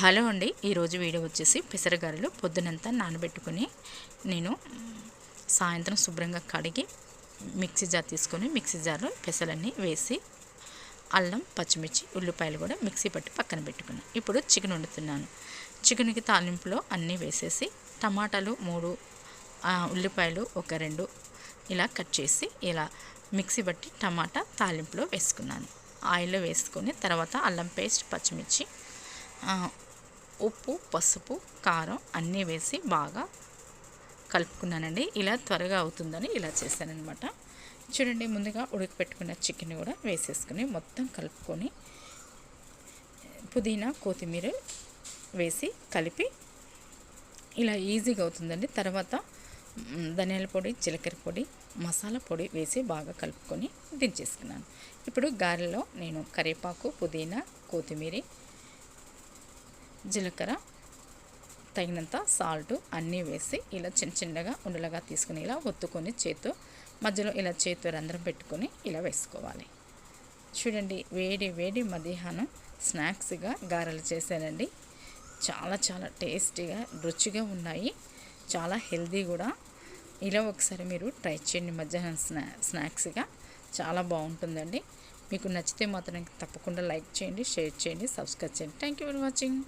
Hello అండి. ఈరోజు video వచ్చేసి పెసరగారెలు పొద్దునంతా నానబెట్టుకుని నేను సాయంత్రం శుభ్రంగా కడిగి మిక్సీ జార్ తీసుకొని మిక్సీ జార్లో పెసలన్నీ వేసి అల్లం పచ్చిమిర్చి ఉల్లిపాయలు కూడా మిక్సీ పట్టి పక్కన పెట్టుకున్నాను ఇప్పుడు చికెన్ వండుతున్నాను. చికెన్కి తాలింపులో అన్నీ వేసేసి టమాటాలు మూడు ఉల్లిపాయలు ఒక రెండు ఇలా కట్ చేసి ఇలా మిక్సీ బట్టి టమాటా తాలింపులో వేసుకున్నాను. ఆయిల్లో వేసుకొని తర్వాత అల్లం పేస్ట్ పచ్చిమిర్చి ఉప్పు పసుపు కారం అన్నీ వేసి బాగా కలుపుకున్నానండి. ఇలా త్వరగా అవుతుందని ఇలా చేశానమాట చూడండి ముందుగా ఉడకపెట్టుకున్న చికెన్ కూడా వేసేసుకుని మొత్తం కలుపుకొని పుదీనా కొత్తిమీర వేసి కలిపి ఇలా ఈజీగా అవుతుందండి. తర్వాత ధనియాల పొడి జీలకర్ర పొడి మసాలా పొడి వేసి బాగా కలుపుకొని దించేసుకున్నాను. ఇప్పుడు గారెలో నేను కరివేపాకు పుదీనా కొత్తిమీర జీలకర్ర తగినంత సాల్ట్ అన్నీ వేసి ఇలా చిన్న చిన్నగా ఉండలుగా తీసుకుని ఇలా ఒత్తుకొని చేతితో మధ్యలో ఇలా చేత్తో రంధ్రం పెట్టుకొని ఇలా వేసుకోవాలి. చూడండి వేడి వేడి మధ్యాహ్నం స్నాక్స్గా గారెలు చేశానండి. చాలా చాలా టేస్టీగా రుచిగా ఉన్నాయి. చాలా హెల్దీ కూడా. ఇలా ఒకసారి మీరు ట్రై చేయండి మధ్యాహ్నం స్నా స్నాక్స్గా. చాలా బాగుంటుందండి. మీకు నచ్చితే మాత్రం తప్పకుండా లైక్ చేయండి షేర్ చేయండి సబ్స్క్రైబ్ చేయండి. Thank you for watching